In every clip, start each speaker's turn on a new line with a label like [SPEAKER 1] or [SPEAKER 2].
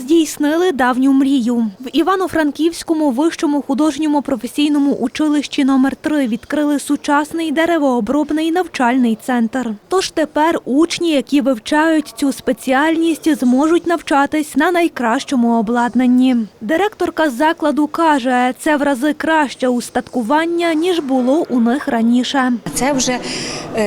[SPEAKER 1] Здійснили давню мрію. В Івано-Франківському вищому художньому професійному училищі номер 3 відкрили сучасний деревообробний навчальний центр. Тож тепер учні, які вивчають цю спеціальність, зможуть навчатись на найкращому обладнанні. Директорка закладу каже, це в рази краще устаткування, ніж було у них раніше.
[SPEAKER 2] Це вже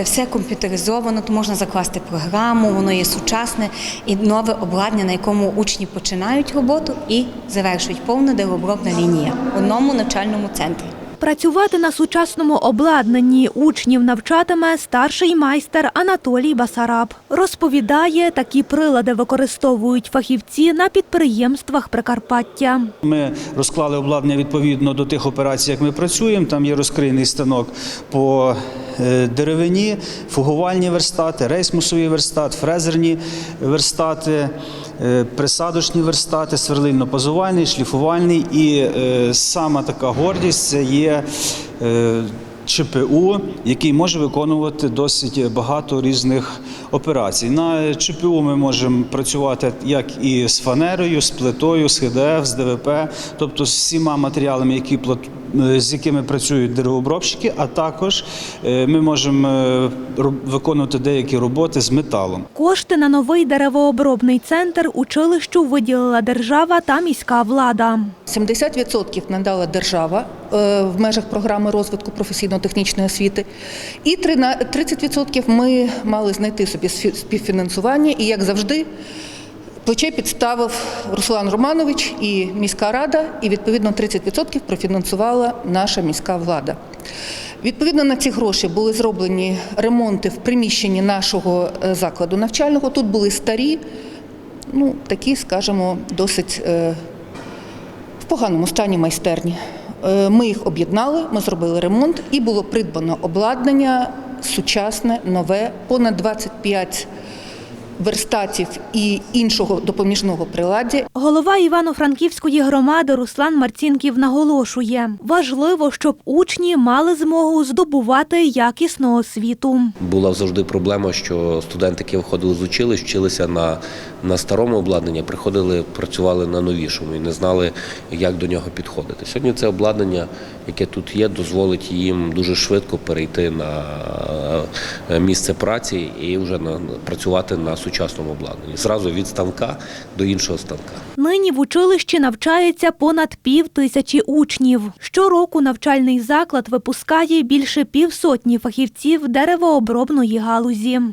[SPEAKER 2] все комп'ютеризовано, то можна закласти програму, воно є сучасне і нове обладнання, на якому учні починають роботу і завершують повна деревообробна лінія в одному навчальному центрі.
[SPEAKER 1] Працювати на сучасному обладнанні учнів навчатиме старший майстер Анатолій Басараб. Розповідає, такі прилади використовують фахівці на підприємствах Прикарпаття.
[SPEAKER 3] Ми розклали обладнання відповідно до тих операцій, як ми працюємо. Там є розкрийний станок по е, деревині, фугувальні верстати, рейсмусовий верстат, фрезерні верстати, е, присадочні верстати, сверлильно-пазувальний, шліфувальний. І е, сама така гордість це є. е, ЧПУ, який може виконувати досить багато різних операцій. На ЧПУ ми можемо працювати як і з фанерою, з плитою, з ХДФ, з ДВП, тобто з всіма матеріалами, які е, з якими працюють деревообробщики, а також е, ми можемо е, виконувати деякі роботи з металом.
[SPEAKER 1] Кошти на новий деревообробний центр училищу виділила держава та міська влада.
[SPEAKER 4] 70% надала держава е, в межах програми розвитку професійно-технічної освіти, і трина- 30% ми мали знайти собі співфінансування. І як завжди, плече підставив Руслан Романович і міська рада, і відповідно 30% профінансувала наша міська влада. Відповідно на ці гроші були зроблені ремонти в приміщенні нашого е, закладу навчального. Тут були старі, ну такі, скажімо, досить. е, в поганому стані майстерні. Е, Ми їх об'єднали, ми зробили ремонт і було придбано обладнання сучасне, нове, понад 25 верстатів і іншого допоміжного приладдя.
[SPEAKER 1] Голова Івано-Франківської громади Руслан Марцінків наголошує, важливо, щоб учні мали змогу здобувати якісну освіту.
[SPEAKER 5] Була завжди проблема, що студенти, які виходили з училищ, вчилися на, на старому обладнанні, приходили, працювали на новішому і не знали, як до нього підходити. Сьогодні це обладнання, яке тут є, дозволить їм дуже швидко перейти на е, місце праці і вже на, працювати на сучасному обладнанні. Зразу від станка до іншого станка.
[SPEAKER 1] Нині в училищі навчається понад пів тисячі учнів. Щороку навчальний заклад випускає більше півсотні фахівців деревообробної галузі.